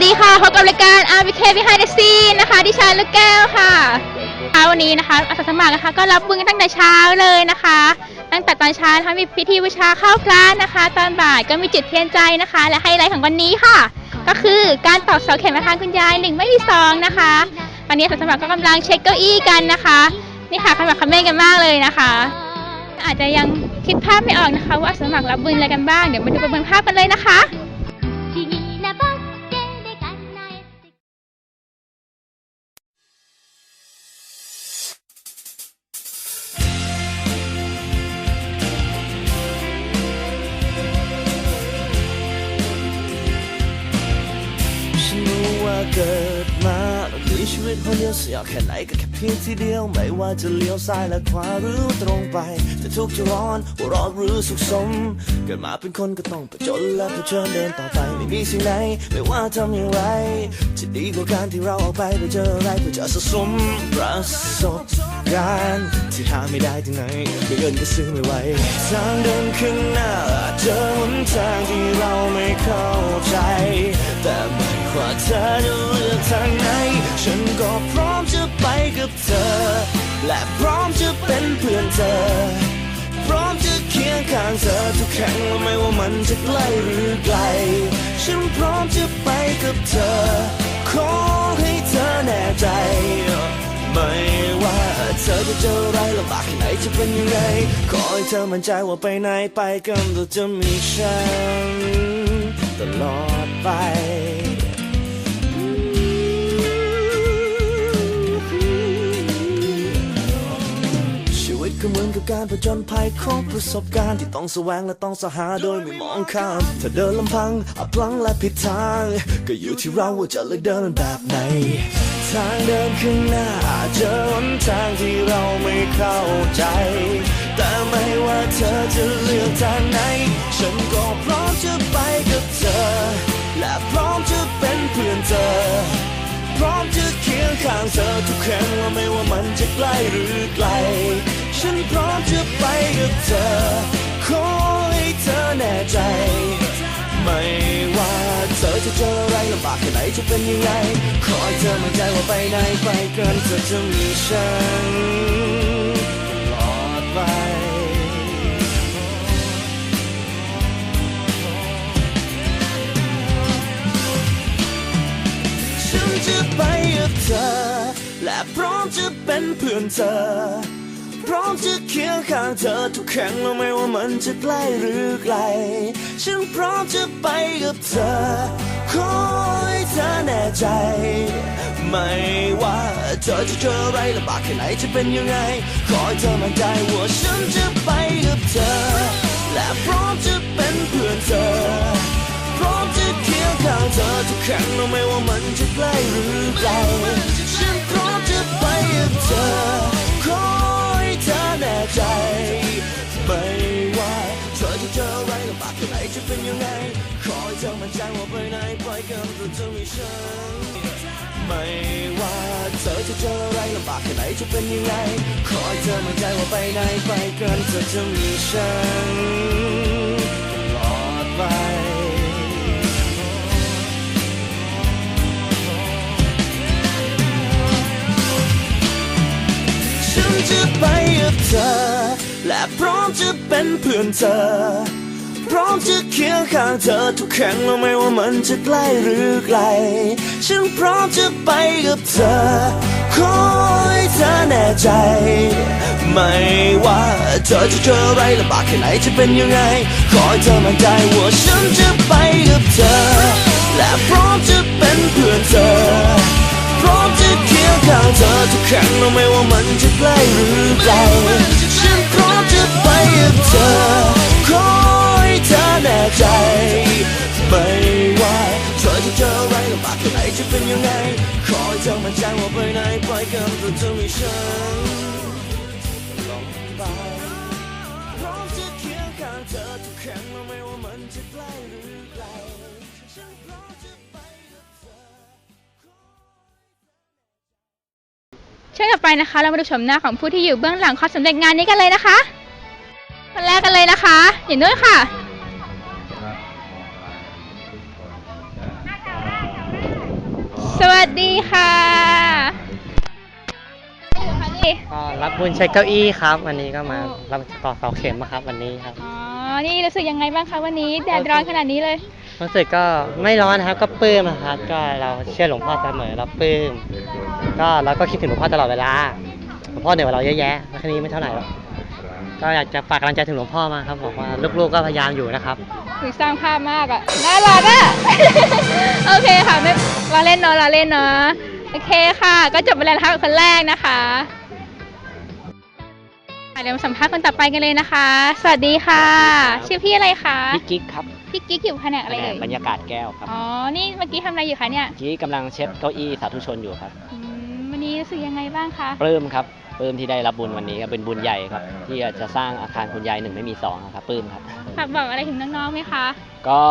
วัสดีค่ะพบกับรายการ RBK Behind the Scene นะคะ ดิฉันลูกแก้วค่ะค่ะวันนี้นะคะอาสาสมัครนะคะก็รับบุญกันตั้งแต่เช้าเลยนะคะ ตั้งแต่ตอนเช้านะคะมีพิธีบูชาข้าวพระนะคะ ตอนบ่ายก็มีจุดเทียนใจนะคะ และไฮไลท์ของวันนี้ค่ะ ก็คือการตอกเสาเข็มอาคารคุณยายหนึ่งไม่มีสองนะคะตอนนี้อาสาสมัครก็กำลังเช็คเก้าอี้กันนะคะนี่ค่ะขมักเม้นกันมากเลยนะคะ อาจจะยังคิดภาพไม่ออกนะคะ ว่าอาสาสมัครรับบุญอะไรกันบ้างเดี๋ยวมาดูประเมินภาพกันเลยนะคะ วิตคนเดียวเสียแค่ไหนก็แค่เพียงทีเดียว ไม่ว่าจะเลี้ยวซ้ายและขวาหรือตรงไป จะทุกข์จะร้อนหัวร้อนหรือสุขสม เกิดมาเป็นคนก็ต้องปจนและเผชิญเดินต่อไป ไม่มีสิ่งไหน ไม่ว่าทำอย่างไร จะดีกว่าการที่เราออกไปไปเจออะไรเพื่อจะสะสมประสบการณ์ที่หาไม่ได้ที่ไหนไม่เงินก็ซื้อไม่ไหวทางเดินข้างหน้าเจอหนทางที่เราไม่เข้าใจ แต่ไม่ ว่าเธอจะเลือกทางไหน ฉันก็พร้อมจะไปกับเธอ และพร้อมจะเป็นเพื่อนเธอ พร้อมจะเคียงข้างเธอทุกแห่งไม่ว่ามันจะใกล้หรือไกล ฉันพร้อมจะไปกับเธอ ขอให้เธอแน่ใจ ไม่ว่าเธอจะเจออะไรลำบากแค่ไหนจะเป็นยังไง ขอให้เธอมั่นใจว่าไปไหนไปกันเราจะมีฉันตลอดไป ก็เหมือนกับการผจญภัยของประสบการณ์ที่ต้องแสวงและต้องสหาโดยไม่มองข้ามถ้าเดินลำพังอับพลังและผิดทาง ก็อยู่ที่เราว่าจะเลือกเดินแบบไหน ทางเดินข้างหน้าอาจเจอหนทางที่เราไม่เข้าใจ แต่ไม่ว่าเธอจะเลือกทางไหน ฉันก็พร้อมจะไปกับเธอ และพร้อมจะเป็นเพื่อนเธอพร้อมจะเคียงข้างเธอทุกครั้งว่าไม่ว่ามันจะใกล้หรือไกล ฉันพร้อมจะไปกับเธอ ขอให้เธอแน่ใจ ไม่ว่าเธอจะเจออะไรลำบากแค่ไหนจะเป็นยังไง ขอให้เธอมั่นใจว่าไปไหนไปกันเธอจะมีฉันตลอดไปฉันจะไปกับเธอ และพร้อมจะเป็นเพื่อนเธอ พร้อมจะเคียงข้างเธอทุกครั้งแล้วไม่ว่ามันจะใกล้หรือไกล ฉันพร้อมจะไปกับเธอ ขอให้เธอแน่ใจ ไม่ว่าเธอจะเจออะไรลำบากแค่ไหนจะเป็นยังไง ขอให้เธอมั่นใจว่าฉันจะไปกับเธอ และพร้อมจะเป็นเพื่อนเธอ พร้อมจะเคียงข้างเธอทุกครั้งแล้วไม่ว่ามันจะใกล้หรือไกล ฉันพร้อมจะไปกับเธอ แน่ใจ ไม่ว่าเธอจะเจออะไรลำบากแค่ไหนจะเป็นยังไง ขอให้เธอมั่นใจว่าไปไหนไปกันเธอจะมีฉันไม่ว่าเธอจะเจออะไรลำบากแค่ไหนจะเป็นยังไง ขอให้เธอมั่นใจว่าไปไหนไปกันเธอจะมีฉันตลอดไป จะไปกับเธอ และพร้อมจะเป็นเพื่อนเธอ พร้อมจะเคียงข้างเธอทุกครั้งแล้วไม่ว่ามันจะใกล้หรือไกล ฉันพร้อมจะไปกับเธอ ขอให้เธอแน่ใจ ไม่ว่าเธอจะเจออะไรลำบากแค่ไหนจะเป็นยังไง ขอให้เธอมั่นใจว่าฉันจะไปกับเธอ และพร้อมจะเป็นเพื่อนเธอ พร้อมจะ ข้างเธอทุกครั้งไม่ว่ามันจะใกล้หรือไกลฉันพร้อมจะไปกับเธอขอให้เธอแน่ใจ ไม่ว่าเธอจะเจออะไรลำบากแค่ไหนจะเป็นยังไง ขอให้เธอมั่นใจว่าไปไหนไปกันเธอจะมีฉันลอดไปพร้อมจะเคียงข้างเธอทุกครั้งไม่ว่ามันจะใกล้หรือ ช่วงต่อไปนะคะ เรามาดูชมหน้าของผู้ที่อยู่เบื้องหลังความสำเร็จงานนี้กันเลยนะคะคนแรกกันเลยนะคะอย่างนู้นค่ะดีค่ะอยู่คะนี่ก็รับบุญใช้เก้าอี้ครับ วันนี้ก็มารับต่อเสาเข็มอะครับวันนี้ครับ อ๋อ นี่รู้สึกยังไงบ้างคะวันนี้แดดร้อนขนาดนี้เลย รู้สึกก็ไม่ร้อนนะครับก็ปลื้มนะครับก็เราเชื่อหลวงพ่อเสมอเราปลื้มก็เราก็คิดถึงหลวงพ่อตลอดเวลาหลวงพ่อเหนือกว่าเราเยอะแยะแค่นี้ไม่เท่าไหร่หรอกก็อยากจะฝากกำลังใจถึงหลวงพ่อมาครับบอกว่าลูกๆก็พยายามอยู่นะครับคุยสร้างภาพมากอะน่ารักอะโอเคค่ะไม่เราเล่นเนาะเราเล่นเนาะโอเคค่ะ ก็จบไปแล้วนะคะกับคนแรกนะคะ เดี๋ยวมาสัมภาษณ์คนต่อไปกันเลยนะคะ สวัสดีค่ะชื่อพี่อะไรคะพี่กิ๊กครับพี่กิ๊กอยู่แผนกอะไรแผนเอ่กยบรรยากาศแก้วครับอ๋อ นี่เมื่อกี้ทำอะไรอยู่คะเนี่ยกี้กำลังเช็ดเก้าอี้สาธุชนอยู่ครับอืมวันนี้รู้สึกยังไงบ้างคะ ปลื้มครับปลื้มที่ได้รับบุญวันนี้ครับเป็นบุญใหญ่ครับ ที่จะสร้างอาคารคุณยายหนึ่งไม่มีสองครับปลื้มครับ ฝากบอกอะไรถึงน้องๆไหมคะ ก็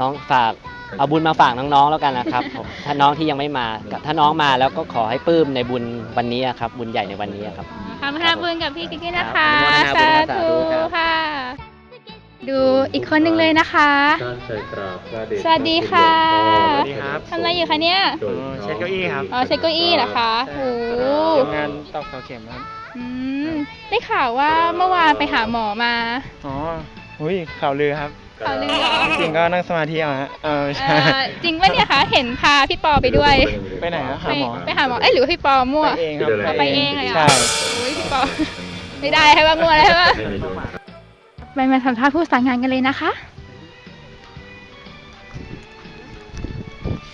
น้องฝาก เอาบุญมาฝากน้องๆแล้วกันนะครับผมถ้าน้องที่ยังไม่มาถ้าน้องมาแล้วก็ขอให้ปลื้มในบุญวันนี้ครับบุญใหญ่ในวันนี้ครับค่ะมาทำบุญกับพี่กิ๊กด้วยนะคะครับอนุโมทนาบุญสาครับสาธุธุครับ ค่ะ ดูอีกคนหนึ่งเลยนะคะสวัสดีค่ะ สวัสดีครับ ทำอะไรอยู่คะเนี่ยเช็ดเก้าอี้ครับ อ๋อใช้เก้าอี้เหรอคะโอ้โหทำงานตอกเสาเข็มครับ อืมได้ข่าวว่าเมื่อวานไปหาหมอมา อ๋ออุ้ยข่าวลือครับ ข่าวลือเหรอจริงก็นั่งสมาธิเอาฮะเออเอ่ใช่อจริงปะเนี่ยคะ เห็นพาพี่ปอไปด้วย ไปไหนฮะหาไปหมอ ไปหาหมอ เอ้ยหรือว่าพี่ปอมั่ว ไปเองครับเอาไปเองเลยเหรอ ใช่โอ้ยพี่ปอ ไม่ได้ให้ว่ามั่วเลยใช่ปะ ไปมาสัมภาษณ์ผู้สานงานกันเลยนะคะ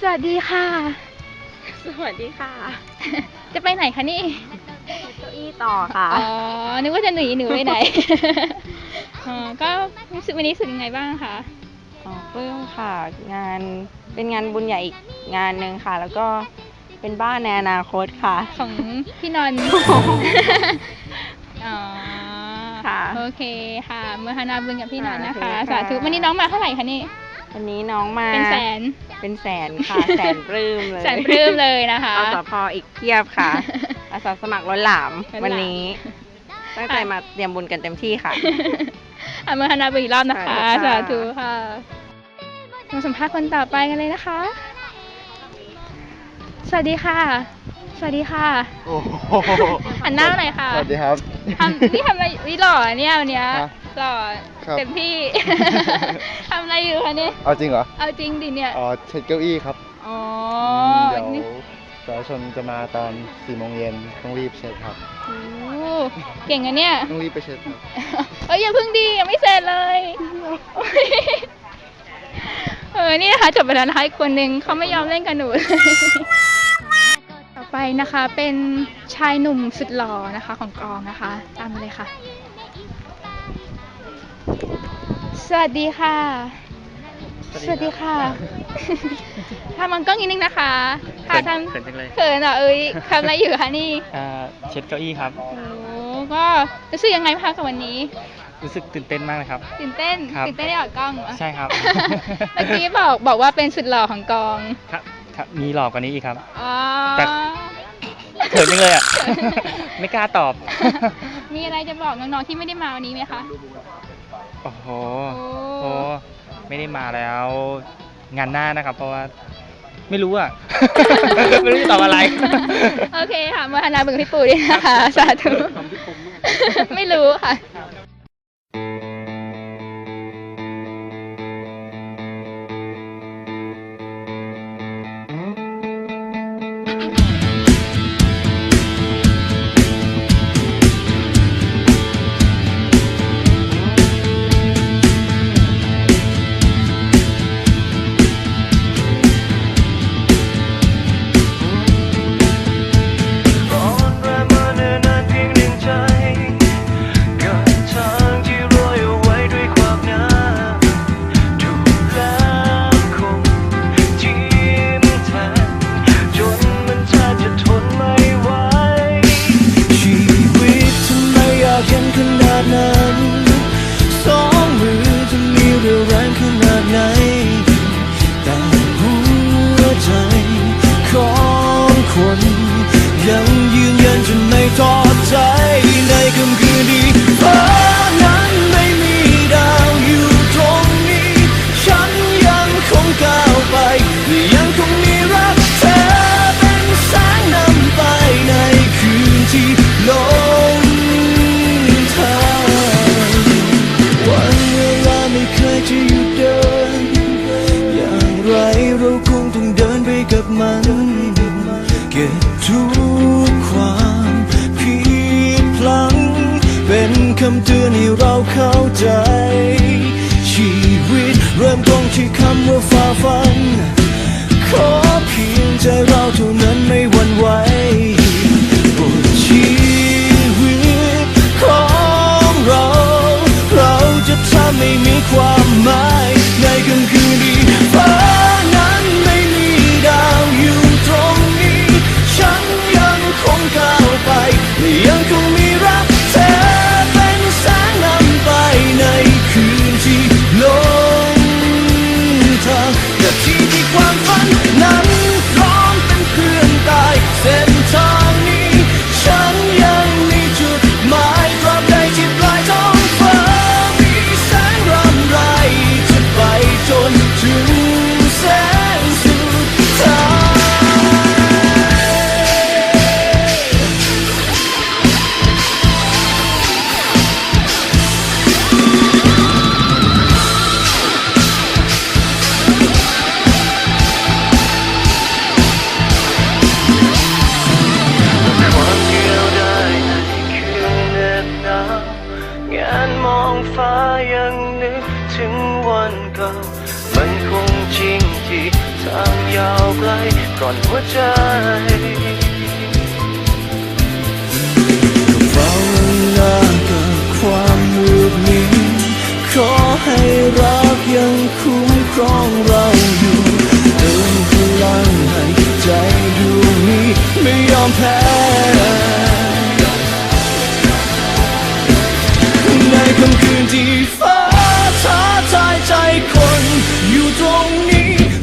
สวัสดีค่ะ สวัสดีค่ะจะไปไหนคะนี่ เก้าอี้ต่อค่ะ อ๋อ นึกว่าจะหนีหนูไปไหน อ๋อก็รู้สึกวันนี้รู้สึกยังไงบ้างคะ อ๋อปลื้มค่ะ งานเป็นงานบุญใหญ่อีกงานหนึ่งค่ะ แล้วก็เป็นบ้านในอนาคตค่ะ ของพี่นนท์ อ๋อค่ะโอเคค่ะเมื่อฮานาบุญกับพี่นนท์นะคะ โอเคค่ะ สาธุวันนี้น้องมาเท่าไหร่คะนี่ วันนี้น้องมาเป็นแสน เป็นแสนค่ะ แสนปลื้มเลยแสนปลื้มเลยนะคะ อสพอีกเพียบค่ะ อาสาสมัครล้นหลามล้นหลาม วันนี้ ตั้งใจมาเตรียมบุญกันเต็มที่ค่ะ อะเมื่อฮานาบุญอีกรอบนะคะค่ะสาธุค่ะ มาสัมภาษณ์คนต่อไปกันเลยนะคะ สวัสดีค่ะ สวัสดีค่ะ โอ้โหหันหน้ามาหน่อยค่ะ สวัสดีครับ ทำนี่ทำอะไรวิหล่อเนี่ยวันเนี้ยฮะหล่อครับเต็มที่ ทำอะไรอยู่คะเนี่ยเอาจริงเหรอ เอาจริงดิเนี่ย อ๋อเช็ดเก้าอี้ครับอ๋อเดี๋ยวนี่สาธุชนจะมาตอน4โมงเย็นต้องรีบเช็ดครับโอ้ เก่งอะเนี่ย ต้องรีบไปเช็ดครับเอ้ยอย่าเพิ่งดียังไม่เสร็จเลยเออนี่นะคะจบไปแล้วนะคะอีกคนนึงเขาไม่ยอมเล่นกับหนูเลยต่อไปนะคะเป็นชายหนุ่มสุดหล่อนะคะของกองนะคะ ตามมาเลยค่ะ สวัสดีค่ะ สวัสดีค่ะทำมังกล้องนิดนึงนะคะค่ะทำเขินจังเลย เขินเหรอเอ้ยทำอะไรอยู่คะนี่ อ่าเช็ดเก้าอี้ครับ โอ้ ก็รู้สึกยังไงคะกับวันนี้ รู้สึกตื่นเต้นมากเลยครับ ตื่นเต้น ครับ ตื่นเต้นได้ออกกล้องเหรอใช่ครับ เมื่อกี้บอกบอกว่าเป็นสุดหล่อของกองครับครับมีหลอกกว่านี้อีกครับ อ๋อแต่ เขินจังเลยอะ ไม่กล้าตอบ มีอะไรจะบอกน้องๆที่ไม่ได้มาวันนี้ไหมคะ โอ้โหโอ้ โอ้ไม่ได้มาแล้ว งานหน้านะครับ เพราะว่า ไม่รู้อะ ไม่รู้จะตอบอะไร โอเคค่ะมาฮานาบึงพี่ปูด้วยนะคะสาธุ ไม่รู้ค่ะ ทอดใจในค่ำคืนนี้ฟ้านั้นไม่มีดาวอยู่ตรงนี้ ฉันยังคงก้าวไป ยังคงมีรักเธอเป็นแสงนำไปในคืนที่ลงทางวันเวลาไม่เคยจะำเตือนให้เราเข้าใจ ชีวิตเริ่มต้นที่คำว่าฝ่าฟัน ขอเพียงใจเรา ทางยาวไกลก่อนหัวใจก็เฝ้าหน้ากับความมืดมิดขอให้รักยังคุ้มครองเราอยู่เติมพลังให้ใจดวงนี้ไม่ยอมแพ้ในค่ำคืนที่ฟ้าท้าทายใจคนอยู่ตรง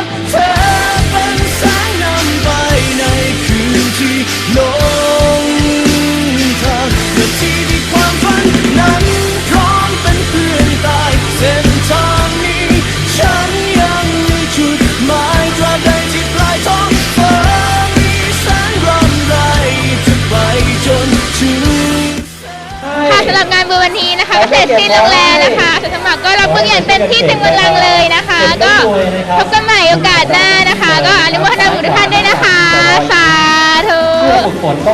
ก จสิ้นลงแล้วนะคะอาสาสมัครก็รับมืออย่างเต็มที่เต็มกำลังเลยนะคะ ก็พบกันใหม่โอกาสหน้านะคะ ก็อนุโมทนาบุญทุกท่านด้วยนะคะ สาธุฝนก็